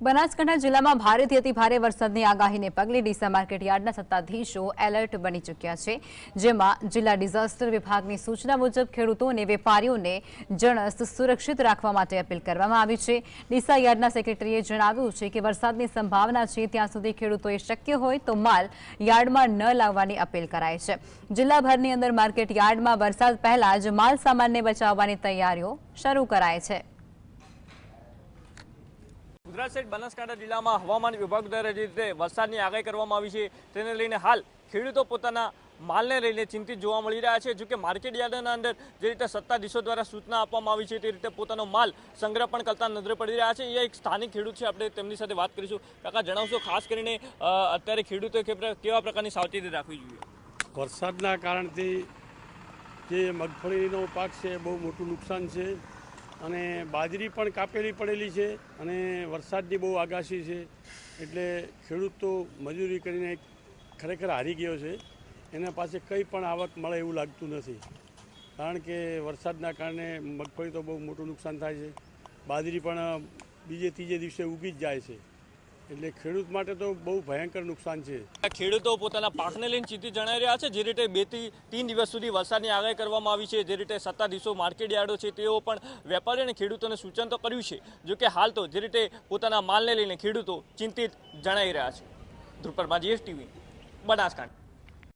બનાસકાંઠા જિલ્લામાં ભારેથી અતિ ભારે વરસાદની આગાહીને પગલે ડીસા માર્કેટ યાર્ડના સત્તાધીશો એલર્ટ બની ચૂક્યા છે, જેમાં જિલ્લા ડિઝાસ્ટર વિભાગની સૂચના મુજબ ખેડૂતો અને વેપારીઓને જણસ સુરક્ષિત રાખવા માટે અપીલ કરવામાં આવી છે. ડીસા યાર્ડના સેક્રેટરીએ જણાવ્યું છે કે વરસાદની સંભાવના છે, ત્યાં સુધી ખેડૂતોએ શક્ય હોય તો માલ યાર્ડમાં ન લાવવાની અપીલ કરાય છે. જિલ્લાભરની અંદર માર્કેટ યાર્ડમાં વરસાદ પહેલા જ માલ સામાનને બચાવવાની તૈયારીઓ શરૂ કરાય છે. ગુજરાત સહિત બનાસકાંઠા જિલ્લામાં હવામાન વિભાગ દ્વારા જે રીતે વરસાદની આગાહી કરવામાં આવી છે, તેને લઈને હાલ ખેડૂતો પોતાના માલને લઈને ચિંતિત જોવા મળી રહ્યા છે. જો કે માર્કેટ યાર્ડના અંદર જે રીતે સત્તાધીશો દ્વારા સૂચના આપવામાં આવી છે, તે રીતે પોતાનો માલ સંગ્રહ પણ કરતા નજરે પડી રહ્યા છે. એ એક સ્થાનિક ખેડૂત છે, આપણે તેમની સાથે વાત કરીશું. કાકા, જણાવશો ખાસ કરીને અત્યારે ખેડૂતો કેવા પ્રકારની સાવચેતી રાખવી જોઈએ? વરસાદના કારણથી જે મગફળીનો પાક છે બહુ મોટું નુકસાન છે. અને બાજરી પણ કાપેલી પડેલી છે અને વરસાદની બહુ આગાશી છે. એટલે ખેડૂત તો મજૂરી કરીને ખરેખર હારી ગયો છે. એના પાસે કંઈ પણ આવક મળે એવું લાગતું નથી. કારણ કે વરસાદના કારણે મગફળી તો બહુ મોટું નુકસાન થાય છે. બાજરી પણ બીજે ત્રીજે દિવસે ઊગી જ જાય છે. એટલે ખેડૂત માટે તો બહુ ભયંકર નુકસાન છે. ખેડૂતો પોતાના પાકને લઈને ચિંતિત જણાવી રહ્યા છે, જે રીતે બેથી ત્રણ દિવસ સુધી વરસાદની આગાહી કરવામાં આવી છે, જે રીતે સત્તાધીશો માર્કેટ યાર્ડો છે, તેઓ પણ વેપારી અને ખેડૂતોને સૂચન તો કર્યું છે, જો કે હાલ તો જે રીતે પોતાના માલને લઈને ખેડૂતો ચિંતિત જણાવી રહ્યા છે. ધ્રુપરમાં G S T V Banaskantha.